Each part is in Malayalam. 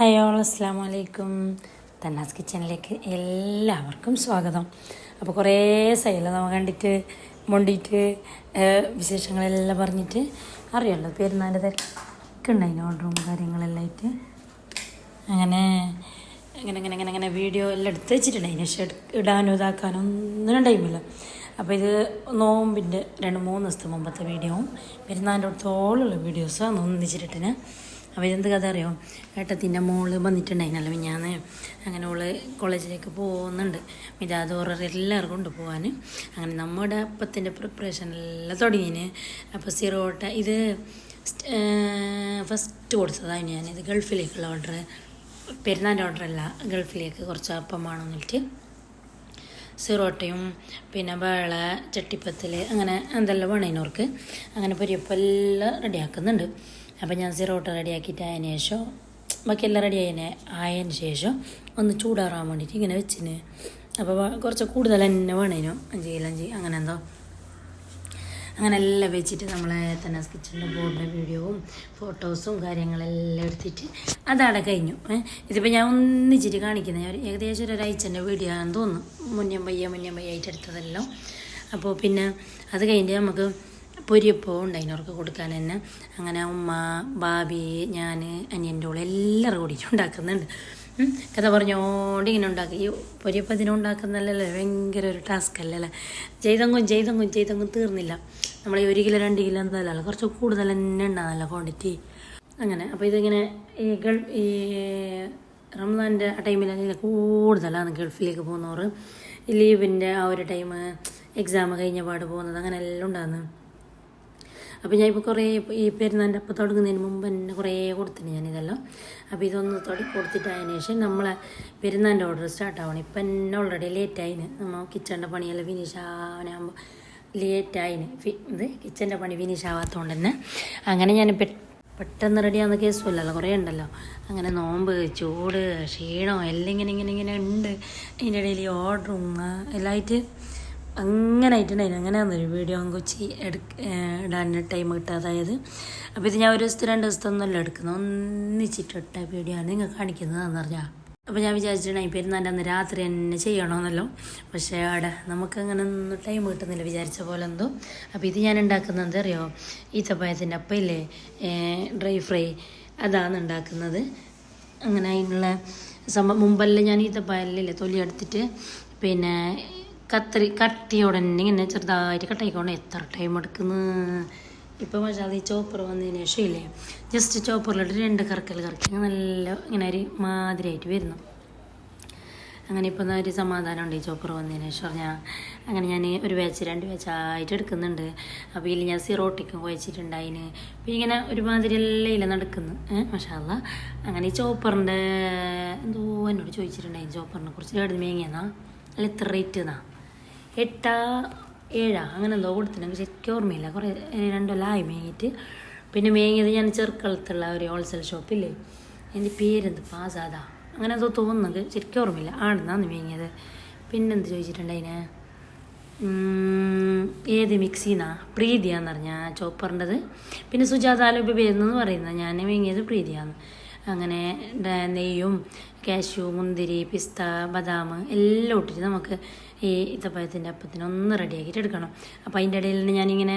ഹയോ അസ്സാം വലൈക്കും തന്നാസ് കിച്ചണിലേക്ക് എല്ലാവർക്കും സ്വാഗതം. അപ്പോൾ കുറേ സൈഡിൽ നമ്മൾ കണ്ടിട്ട് മൊണ്ടിയിട്ട് വിശേഷങ്ങളെല്ലാം പറഞ്ഞിട്ട് അറിയാമല്ലോ പെരുന്നാന്റെ തിരക്കുണ്ട് ഉണ്ടായിന് ഓർഡറും കാര്യങ്ങളെല്ലാം ആയിട്ട്. അങ്ങനെ അങ്ങനെ അങ്ങനെ അങ്ങനെ അങ്ങനെ വീഡിയോ എല്ലാം എടുത്ത് വെച്ചിട്ടുണ്ടായിന്. പക്ഷെ ഇടാനും ഇതാക്കാനും ഒന്നിനും ടൈമില്ല അപ്പോൾ ഇത് നോമ്പിന്റെ രണ്ട് മൂന്ന് ദിവസത്തെ മുമ്പത്തെ വീഡിയോവും പെരുന്നാന്റെ അടുത്തോളുള്ള അന്ന് ഒന്നിച്ചിട്ടിന് ഇതെന്ത് കഥ അറിയോ? ഏട്ടത്തിന്റെ മോൾ വന്നിട്ടുണ്ടായിരുന്നല്ലോ മിഞ്ഞാന്ന്. അങ്ങനെ ഓൾ കോളേജിലേക്ക് പോകുന്നുണ്ട്. മിതാദോറർ എല്ലാവർക്കും കൊണ്ട് പോകാൻ അങ്ങനെ നമ്മുടെ അപ്പത്തിന്റെ പ്രിപ്പറേഷൻ എല്ലാം തുടങ്ങിന്. അപ്പോൾ സിറോട്ട ഇത് ഫസ്റ്റ് കൊടുത്തതാണ് ഞാനിത് ഗൾഫിലേക്കുള്ള ഓർഡർ പെരുന്നാന്റെ ഓർഡറല്ല ഗൾഫിലേക്ക് കുറച്ച് അപ്പം വേണമെന്നിട്ട് സിറോട്ടയും പിന്നെ വേള ചട്ടിപ്പത്തിൽ അങ്ങനെ എന്തെല്ലാം വേണേനവർക്ക് അങ്ങനെ പൊരിയപ്പെല്ലാം റെഡിയാക്കുന്നുണ്ട് അപ്പം ഞാൻ സിറോട്ട റെഡിയാക്കിയിട്ട് അതിന് ശേഷം ബാക്കിയെല്ലാം റെഡി ആയതിനെ ആയതിന് ശേഷം ഒന്ന് ചൂടാറാൻ വേണ്ടിയിട്ട് ഇങ്ങനെ വെച്ചിന്. അപ്പോൾ കുറച്ച് കൂടുതൽ തന്നെ വേണേനു. അഞ്ച് കിലോ അഞ്ച് അങ്ങനെ എന്തോ. അങ്ങനെ എല്ലാം വെച്ചിട്ട് നമ്മളെ തന്നെ കിച്ചണിന്റെ ബോർഡിന്റെ വീഡിയോവും ഫോട്ടോസും കാര്യങ്ങളെല്ലാം എടുത്തിട്ട് അതവിടെ കഴിഞ്ഞു. ഇതിപ്പോൾ ഞാൻ ഒന്നിച്ചിട്ട് കാണിക്കുന്നത് ഞാൻ ഏകദേശം ഒരു ഒരാഴ്ചന്റെ വീഡിയോ ആണെന്ന് തോന്നുന്നു. മുന്നേ പയ്യ മുന്നേ പയ്യ ആയിട്ട് എടുത്തതെല്ലാം. അപ്പോൾ പിന്നെ അത് കഴിഞ്ഞിട്ട് നമുക്ക് പൊരിയപ്പോ ഉണ്ടായിനവർക്ക് കൊടുക്കാൻ തന്നെ. അങ്ങനെ ഉമ്മ ബാബി ഞാൻ അനിയന്റെ ഓൾ എല്ലാവരും കൂടിയിട്ട് ഉണ്ടാക്കുന്നുണ്ട്. കഥ പറഞ്ഞോണ്ട് ഇങ്ങനെ ഉണ്ടാക്കി. ഈ ഇതിനെ ഉണ്ടാക്കുന്നതല്ലേ? ഭയങ്കര ഒരു ടാസ്ക് അല്ലല്ലേ ചെയ്തങ്ങും ചെയ്തങ്ങും ചെയ്തങ്ങും തീർന്നില്ല. നമ്മൾ ഒരു കിലോ രണ്ട് കിലോ എന്തായാലും കുറച്ച് കൂടുതൽ തന്നെ ഉണ്ടാകുന്നല്ല ക്വാണ്ടിറ്റി അങ്ങനെ അപ്പോൾ ഇതിങ്ങനെ ഈ ഗൾ ഈ റംസാന്റെ ആ ടൈമിൽ കൂടുതലാണ് ഗൾഫിലേക്ക് പോകുന്നവർ. ലീവിന്റെ ആ ഒരു ടൈം എക്സാം കഴിഞ്ഞ പാട് പോകുന്നത് അങ്ങനെ എല്ലാം ഉണ്ടാകുന്നു അപ്പോൾ ഞാൻ ഇപ്പോൾ കുറേ ഈ പെരുന്നാന്റെ അപ്പം തുടങ്ങുന്നതിന് മുമ്പ് തന്നെ കുറേ കൊടുത്തിട്ടുണ്ട് ഞാനിതെല്ലാം അപ്പോൾ ഇതൊന്ന് തൊടി കൊടുത്തിട്ട് അതിന് ശേഷം നമ്മളെ പെരുന്നാന്റെ ഓർഡർ സ്റ്റാർട്ട് ആവണം. ഇപ്പം എന്നെ ഓൾറെഡി ലേറ്റ് ആയിന്. നമ്മൾ കിച്ചണിന്റെ പണിയെല്ലാം ഫിനിഷ് ആവാനാകുമ്പോൾ ലേറ്റ് ആയിന്. ഫി ഇത് കിച്ചന്റെ പണി ഫിനിഷ് ആവാത്തതുകൊണ്ട് തന്നെ അങ്ങനെ ഞാൻ പെട്ടെന്ന് റെഡിയാകുന്ന കേസുമല്ലല്ലോ കുറേ ഉണ്ടല്ലോ. അങ്ങനെ നോമ്പ് ചൂട് ക്ഷീണം എല്ലാം ഇങ്ങനെ ഇങ്ങനെ ഇങ്ങനെ ഉണ്ട്. അതിന്റെ ഇടയിൽ ഓർഡറും എല്ലാം ആയിട്ട് അങ്ങനെ ആയിട്ടുണ്ടായിരുന്നു. അങ്ങനെയാണ് ഒരു വീഡിയോ കൊച്ചി എടുക്ക ഇടാൻ ടൈം കിട്ടാതായത് അപ്പോൾ ഇത് ഞാൻ ഒരു ദിവസത്തെ രണ്ട് ദിവസത്തെ ഒന്നുമല്ല എടുക്കുന്നത്. ഒന്നിച്ചിട്ടിട്ട വീഡിയോ ആണ് നിങ്ങൾ കാണിക്കുന്നതെന്ന് പറഞ്ഞാൽ അപ്പോൾ ഞാൻ വിചാരിച്ചിട്ടുണ്ടെങ്കിൽ പെരുന്നാന്റെ അന്ന് രാത്രി തന്നെ ചെയ്യണമെന്നല്ലോ പക്ഷേ അവിടെ നമുക്ക് അങ്ങനെ ഒന്നും ടൈം കിട്ടുന്നില്ല വിചാരിച്ച പോലെ എന്തോ. അപ്പോൾ ഇത് ഞാൻ ഉണ്ടാക്കുന്നത് അറിയോ? ഈത്തപ്പഴത്തിന്റെ അപ്പം ഇല്ലേ ഡ്രൈ ഫ്രൈ അതാണ് ഉണ്ടാക്കുന്നത്. അങ്ങനെ അതിനുള്ള സംഭവം മുമ്പെല്ലാം ഞാൻ ഈത്തപ്പഴലില്ലേ തൊലി എടുത്തിട്ട് പിന്നെ കത്തരി കട്ടിയോടെ തന്നെ ഇങ്ങനെ ചെറുതായിട്ട് കട്ടായിക്കൊണ്ട് എത്ര ടൈം എടുക്കുന്നു? ഇപ്പോൾ പക്ഷേ അത് ഈ ചോപ്പർ വന്നതിന് ശേഷം ഇല്ലേ? ജസ്റ്റ് ചോപ്പറിലിട്ട് രണ്ട് കറക്കൽ കറക്കി. നല്ല ഇങ്ങനെ ഒരു മാതിരിയായിട്ട് വരുന്നു. അങ്ങനെ ഇപ്പോൾ ഒരു സമാധാനം ഉണ്ട് ഈ ചോപ്പർ വന്നതിന് ശേഷം. ഞാൻ അങ്ങനെ ഞാൻ ഒരു ബാച്ച് രണ്ട് ബാച്ചായിട്ട് എടുക്കുന്നുണ്ട്. അപ്പോൾ ഇതിൽ ഞാൻ സിറോട്ടിക്കും കുഴച്ചിട്ടുണ്ടായിന്. പിന്നെ ഇങ്ങനെ ഒരുമാതിരി എല്ലാം ഇല്ല നടക്കുന്നു മഷാല്ല. അങ്ങനെ ഈ ചോപ്പറിന്റെ എന്തോ എന്നോട് ചോദിച്ചിട്ടുണ്ടായി ചോപ്പറിനെ കുറിച്ച്. എഴുതി മേങ്ങിയെന്നാ അല്ല എത്ര റേറ്റ് എന്നാ എട്ടാ ഏഴാ അങ്ങനെ എന്തോ കൊടുത്തിട്ടുണ്ടെങ്കിൽ ശരിക്കും ഓർമ്മയില്ല. കുറേ രണ്ടൊല്ലായി മേങ്ങിയിട്ട്. പിന്നെ മേങ്ങിയത് ഞാൻ ചെറുക്കളത്തുള്ള ഒരു ഹോൾസെയിൽ ഷോപ്പില്ലേ? എന്റെ പേരെന്ത്? പാസാദാ. അങ്ങനെ എന്തോ തോന്നുന്നത് ശരിക്കും ഓർമ്മയില്ല. ആടുന്നാന്ന് മേങ്ങിയത്? പിന്നെന്ത് ചോദിച്ചിട്ടുണ്ടതിന് ഏത് മിക്സിന്നാ? പ്രീതിയാന്ന് പറഞ്ഞാൽ ചോപ്പറിന്റെത്. പിന്നെ സുജാത ആലുബി പേരുന്നെന്ന് പറയുന്നത്? ഞാൻ മേങ്ങിയത് പ്രീതിയാന്ന്. അങ്ങനെ നെയ്യും കാഷ്യൂ മുന്തിരി പിസ്ത ബദാം എല്ലാം ഇട്ടിട്ട് നമുക്ക് ഈ ഇത്തപ്പഴത്തിന്റെ അപ്പത്തിന് ഒന്ന് റെഡിയാക്കിയിട്ട് എടുക്കണം. അപ്പോൾ അതിന്റെ ഇടയിൽ ഞാനിങ്ങനെ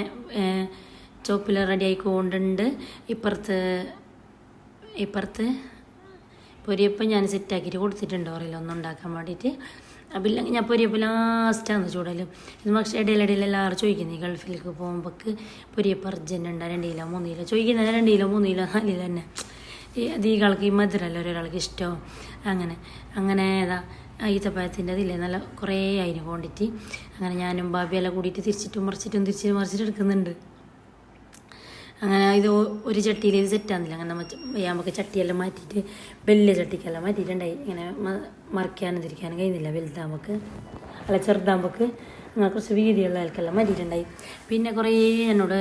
ചോപ്പിൽ റെഡി ആയിക്കൊണ്ടുണ്ട് ഇപ്പുറത്ത് ഇപ്പുറത്ത് പൊരിയപ്പം ഞാൻ സെറ്റാക്കിയിട്ട് കൊടുത്തിട്ടുണ്ട് ഒന്നും ഉണ്ടാക്കാൻ വേണ്ടിയിട്ട്. അപ്പം ഇല്ലെങ്കിൽ ഞാൻ പൊരിയപ്പം ലാസ്റ്റാണ് ചൂടലും. ഇത് പക്ഷേ ഇടയിലിടയിൽ എല്ലാവരും ചോദിക്കുന്നത് ഗൾഫിലേക്ക് പോകുമ്പോൾക്ക് പൊരിയപ്പം അർജന്റ് ഉണ്ട്? രണ്ട് കിലോ മൂന്ന് കിലോ? ചോദിക്കുന്നത് രണ്ട് കിലോ മൂന്ന് കിലോ നാല് കിലോ തന്നെ. അത് ഈ ആൾക്ക് ഈ മധുരമല്ല ഒരാൾക്ക് ഇഷ്ടമോ അങ്ങനെ അങ്ങനെ ഏതാ? ഈത്തപ്പഴത്തിന്റെ അതില്ലേ നല്ല കുറേ അതിന് ക്വാണ്ടിറ്റി അങ്ങനെ ഞാനും ബാബിയെല്ലാം കൂടിയിട്ട് തിരിച്ചിട്ടും മറിച്ചിട്ടും തിരിച്ച് മറിച്ചിട്ട് എടുക്കുന്നുണ്ട്. അങ്ങനെ ഇത് ഒരു ചട്ടിയിൽ ഇത് സെറ്റാകുന്നില്ല അങ്ങനെ നമ്മ നമുക്ക് ചട്ടിയെല്ലാം മാറ്റിയിട്ട് വലിയ ചട്ടിക്കെല്ലാം മാറ്റിയിട്ടുണ്ടായി. ഇങ്ങനെ മറിക്കാനും തിരിക്കാനും കഴിയുന്നില്ല. വലുതാകുമ്പോൾ അല്ല ചെറുതാകുമ്പോൾ കുറച്ച് വീതിയുള്ള ആൾക്കെല്ലാം മാറ്റിയിട്ടുണ്ടായി പിന്നെ കുറേ എന്നോട്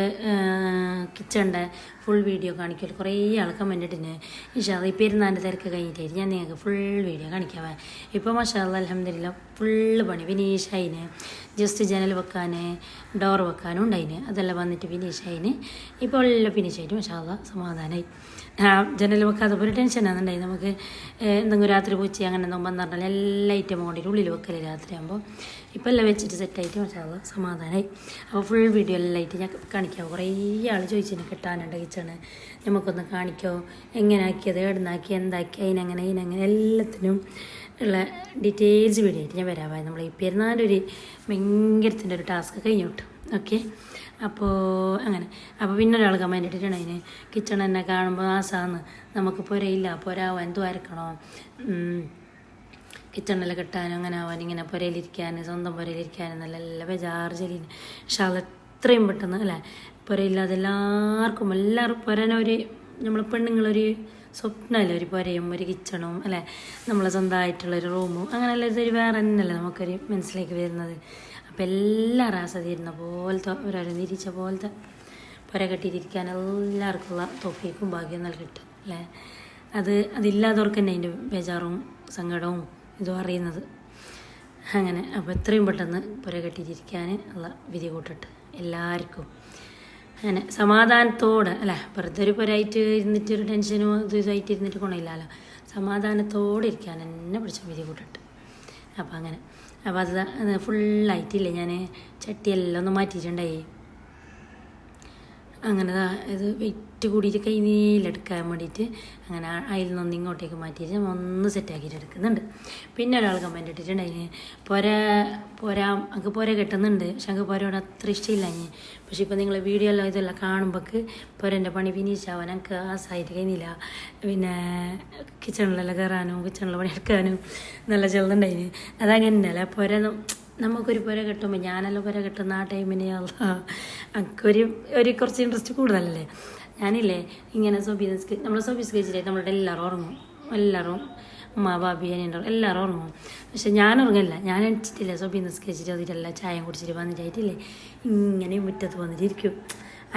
കിച്ചണിന്റെ ഫുൾ വീഡിയോ കാണിക്കുമല്ലോ കുറേ ആൾ കമന്റ് ഇട്ടിന്. ഇഷാദ് ഈ പെരുന്നാന്റെ തിരക്ക് കഴിഞ്ഞിട്ടായിരുന്നു ഞാൻ നിങ്ങൾക്ക് ഫുൾ വീഡിയോ കാണിക്കാവേ. ഇപ്പോൾ മഷാദ് അലഹമില്ല ഫുള്ള് പണി വിനീഷായിന്. ജസ്റ്റ് ജനൽ വെക്കാൻ ഡോർ വെക്കാനും ഉണ്ടായിന്. അതെല്ലാം വന്നിട്ട് ഫിനിഷ് ആയിന് ഇപ്പോൾ എല്ലാം ഫിനിഷ് ആയിട്ട് മഷാല്ല സമാധാനമായി ആ ജനൽ വെക്കാതെ ഒരു ടെൻഷനാണെന്നുണ്ടായി നമുക്ക് ഏഹ്, എന്തെങ്കിലും രാത്രി പൂച്ച അങ്ങനെ എന്തെങ്കിലും പറഞ്ഞാൽ എല്ലാ ഐറ്റം കൊണ്ടിട്ട് ഉള്ളിൽ വെക്കൽ രാത്രിയാകുമ്പോൾ ഇപ്പം എല്ലാം വെച്ചിട്ട് സെറ്റായിട്ട് അത് സമാധാനമായി അപ്പോൾ ഫുൾ വീഡിയോ എല്ലാം ആയിട്ട് ഞാൻ കാണിക്കാം. കുറേ ആൾ ചോദിച്ചിട്ട് കിട്ടാനുണ്ട് കിച്ചണ് നമുക്കൊന്ന് കാണിക്കോ. എങ്ങനെ ആക്കിയത് എവിടുന്നാക്കി എന്താക്കി അതിനങ്ങനെ ഇതിനങ്ങനെ എല്ലാത്തിനും ഉള്ള ഡീറ്റെയിൽസ് വീഡിയോ ആയിട്ട് ഞാൻ വരാമായി നമ്മൾ ഈ പെരുന്നാളൊരു ഭയങ്കരത്തിന്റെ ഒരു ടാസ്ക് കഴിഞ്ഞു കിട്ടും. ഓക്കെ അപ്പോൾ അങ്ങനെ. അപ്പോൾ പിന്നെ ഒരാൾ കമന്റ് ഇട്ടിട്ടുണ്ട് അതിന്. കിച്ചൺ തന്നെ കാണുമ്പോൾ ആസാന്ന്. നമുക്ക് പുരയില്ല. പുരാവാൻ എന്തു അരക്കണോ? കിച്ചണിൽ കിട്ടാനും അങ്ങനെ ആവാൻ ഇങ്ങനെ പുരയിലിരിക്കാൻ സ്വന്തം പുരയിലിരിക്കാനും നല്ല നല്ല ബേജാറ് ചെല്ലിന് പക്ഷെ അത് എത്രയും പെട്ടെന്ന് അല്ലേ? പുരയില്ലാതെ എല്ലാവർക്കും എല്ലാവരും പുരനൊരു നമ്മൾ പെണ്ണുങ്ങളൊരു സ്വപ്നമല്ലേ? ഒരു പുരയും ഒരു കിച്ചണും അല്ലേ? നമ്മളെ സ്വന്തമായിട്ടുള്ളൊരു റൂമും. അങ്ങനെയുള്ള ഇതൊരു വേറെ തന്നെയല്ലേ നമുക്കൊരു മനസ്സിലേക്ക് വരുന്നത്. അപ്പോൾ എല്ലാവരും ആസ്വദിക്കുന്ന പോലത്തെ ഒരനുതിരിച്ച പോലത്തെ പുര കെട്ടിയിരിക്കാൻ എല്ലാവർക്കുള്ള തൊഫീക്കും ഭാഗ്യം നൽകിട്ട് അല്ലേ? അത് അതില്ലാത്തവർക്ക് തന്നെ അതിന്റെ ബേജാറും സങ്കടവും ഇതും അറിയുന്നത്. അങ്ങനെ അപ്പോൾ എത്രയും പെട്ടെന്ന് പുര കെട്ടിയിരിക്കാൻ ഉള്ള വിധി കൂട്ടിട്ട് എല്ലാവർക്കും. അങ്ങനെ സമാധാനത്തോടെ അല്ല വെറുതെ ഒരു പുരായിട്ട് ഇരുന്നിട്ട് ഒരു ടെൻഷനും ഇത് ഇതായിട്ട് ഇരുന്നിട്ട് ഗുണമില്ലല്ലോ സമാധാനത്തോടെ ഇരിക്കാൻ എന്നെ പിടിച്ച വിധി കൂട്ടിട്ട്. അപ്പോൾ അങ്ങനെ. അപ്പോൾ അത് ഫുള്ളായിട്ടില്ലേ ഞാൻ ചട്ടിയെല്ലാം ഒന്ന് മാറ്റിയിട്ടുണ്ടായി. അങ്ങനെ ഇത് വെയിറ്റ് കൂടിയിട്ട് കൈ നീലെടുക്കാൻ വേണ്ടിയിട്ട് അങ്ങനെ അതിൽ നിന്ന് ഇങ്ങോട്ടേക്ക് മാറ്റിയിട്ട് ഒന്ന് സെറ്റാക്കിയിട്ട് എടുക്കുന്നുണ്ട്. പിന്നെ ഒരാൾ കമന്റ് ഇട്ടിട്ടുണ്ട്. അതിന് പുര പുര അങ്ങ് പുര കെട്ടുന്നുണ്ട്. പക്ഷെ അങ്ങ് പുരയോട് അത്ര ഇഷ്ടമില്ല ഇനി. പക്ഷെ ഇപ്പോൾ നിങ്ങൾ വീഡിയോ എല്ലാം ഇതെല്ലാം കാണുമ്പോൾക്ക് പുരന്റെ പണി ഫിനിഷ് ആവാൻ എനിക്ക് ആസായിട്ട് കഴിഞ്ഞില്ല. പിന്നെ കിച്ചണിലെല്ലാം കയറാനും കിച്ചണിലെ പണി എടുക്കാനും നല്ല ചെറുതുണ്ടായിന് അതങ്ങനെയല്ല പുര ന- നമുക്കൊരു പുര കെട്ടുമ്പോൾ ഞാനല്ല പുര കെട്ടുന്ന ആ ടൈമിന് ഒരു ഒരു കുറച്ച് ഇൻട്രസ്റ്റ് കൂടുതലല്ലേ? ഞാനില്ലേ ഇങ്ങനെ സോബി നമ്മൾ സോബി കഴിച്ചിട്ട് നമ്മളുടെ എല്ലാവരും ഉറങ്ങും. എല്ലാവരും ഉമ്മ ബാബി അനിയന്റെ എല്ലാവരും ഉറങ്ങും. പക്ഷെ ഞാൻ ഉറങ്ങില്ല ഞാൻ അടിച്ചിട്ടില്ല സോബി നിസ്കരിച്ചിട്ട് അതിലെല്ലാം ചായം കുടിച്ചിട്ട് വന്നിട്ടായിട്ടില്ലേ ഇങ്ങനെ മുറ്റത്ത് വന്നിട്ട് ഇരിക്കും